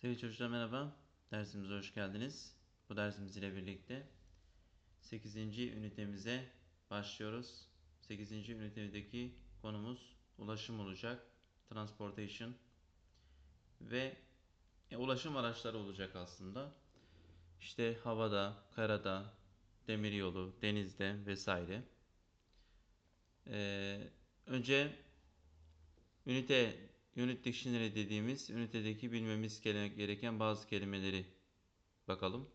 Sevgili çocuklar merhaba. Dersimize hoş geldiniz. Bu dersimiz ile birlikte 8. ünitemize başlıyoruz. 8. ünitedeki konumuz ulaşım olacak. Transportation ve e, ulaşım araçları olacak aslında. İşte havada, karada, demiryolu, denizde vesaire. Ee, önce ünite Unit Dictionary dediğimiz ünitedeki bilmemiz gere- gereken bazı kelimeleri bakalım.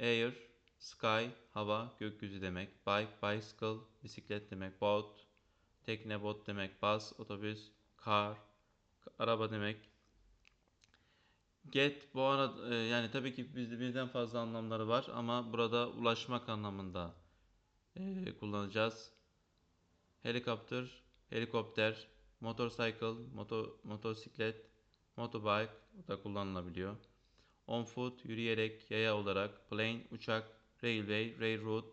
Air, sky, hava, gökyüzü demek. Bike, bicycle, bisiklet demek. Boat, tekne, bot demek. Bus, otobüs. Car, araba demek. Get bu arada e, yani tabii ki bizde birden fazla anlamları var ama burada ulaşmak anlamında e, kullanacağız. Helikopter, helikopter, motorcycle, moto, motosiklet, motorbike da kullanılabiliyor. On foot, yürüyerek, yaya olarak, plane, uçak, railway, railroad,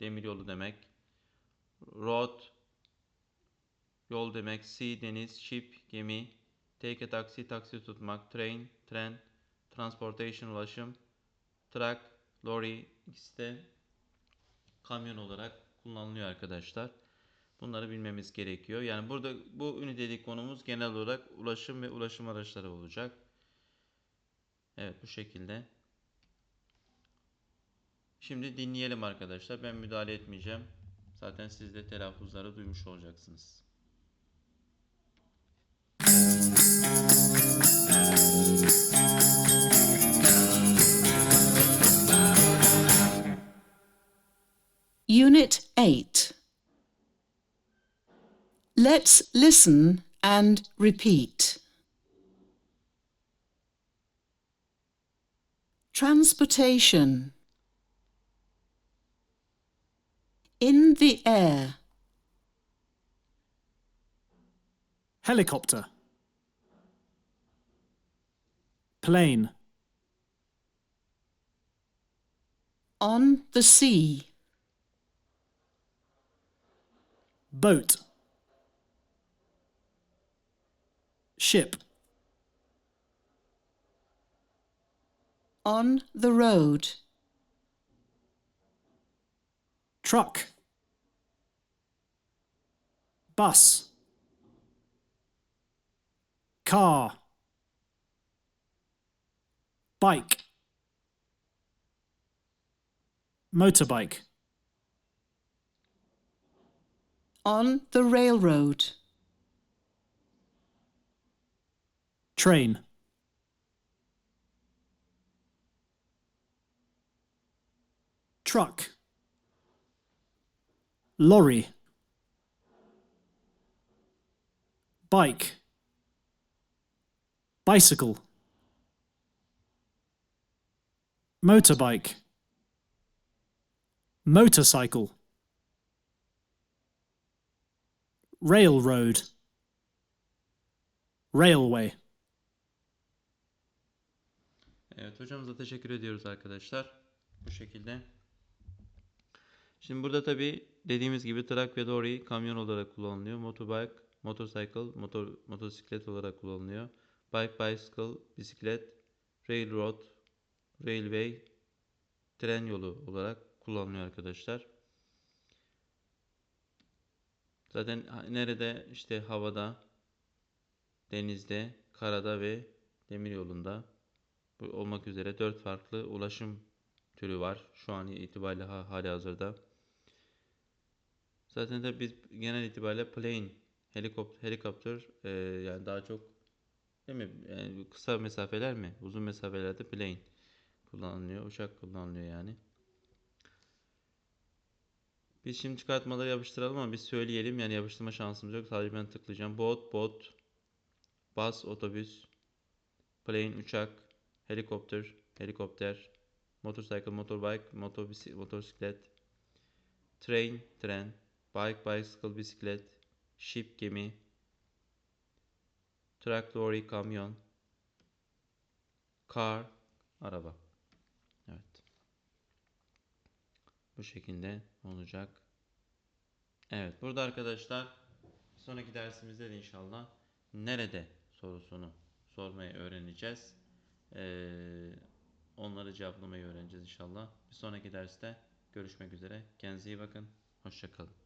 demiryolu demek. Road, yol demek. Sea, deniz, ship, gemi. Take a taxi, taksi tutmak. Train, tren, transportation, ulaşım. Truck, lorry, ikisi de kamyon olarak kullanılıyor arkadaşlar. Bunları bilmemiz gerekiyor. Yani burada bu ünitedeki konumuz genel olarak ulaşım ve ulaşım araçları olacak. Evet bu şekilde. Şimdi dinleyelim arkadaşlar. Ben müdahale etmeyeceğim. Zaten siz de telaffuzları duymuş olacaksınız. Unit 8. Let's listen and repeat. Transportation. In the air. Helicopter. Plane. On the sea. Boat. Ship. On the road. Truck. Bus. Car. Bike. Motorbike. On the railroad. Train. Truck. Lorry. Bike. Bicycle. Motorbike. Motorcycle. Railroad. Railway. Evet hocamıza teşekkür ediyoruz arkadaşlar. Bu şekilde. Şimdi burada tabi dediğimiz gibi truck ve lorry kamyon olarak kullanılıyor. Motorbike, motorcycle, motor, motosiklet olarak kullanılıyor. Bike, bicycle, bisiklet, railroad, railway, tren yolu olarak kullanılıyor arkadaşlar. Zaten nerede işte havada, denizde, karada ve demir yolunda olmak üzere dört farklı ulaşım türü var şu an itibariyle ha, hali hazırda. Zaten de biz genel itibariyle plane, helikopter, helikopter e, yani daha çok değil mi? Yani kısa mesafeler mi? Uzun mesafelerde plane kullanılıyor. Uçak kullanılıyor yani. Biz şimdi çıkartmaları yapıştıralım ama biz söyleyelim yani yapıştırma şansımız yok. Sadece ben tıklayacağım. Boat, bot, bus, otobüs, plane, uçak, helikopter, helikopter, motorcycle, motorbike, motobisi- motosiklet, train, tren, bike, bicycle, bisiklet, ship, gemi, truck, lorry, kamyon, car, araba. Evet. Bu şekilde olacak. Evet, burada arkadaşlar sonraki dersimizde de inşallah nerede sorusunu sormayı öğreneceğiz. Ee, onları cevaplamayı öğreneceğiz inşallah. Bir sonraki derste görüşmek üzere. Kendinize iyi bakın. Hoşçakalın.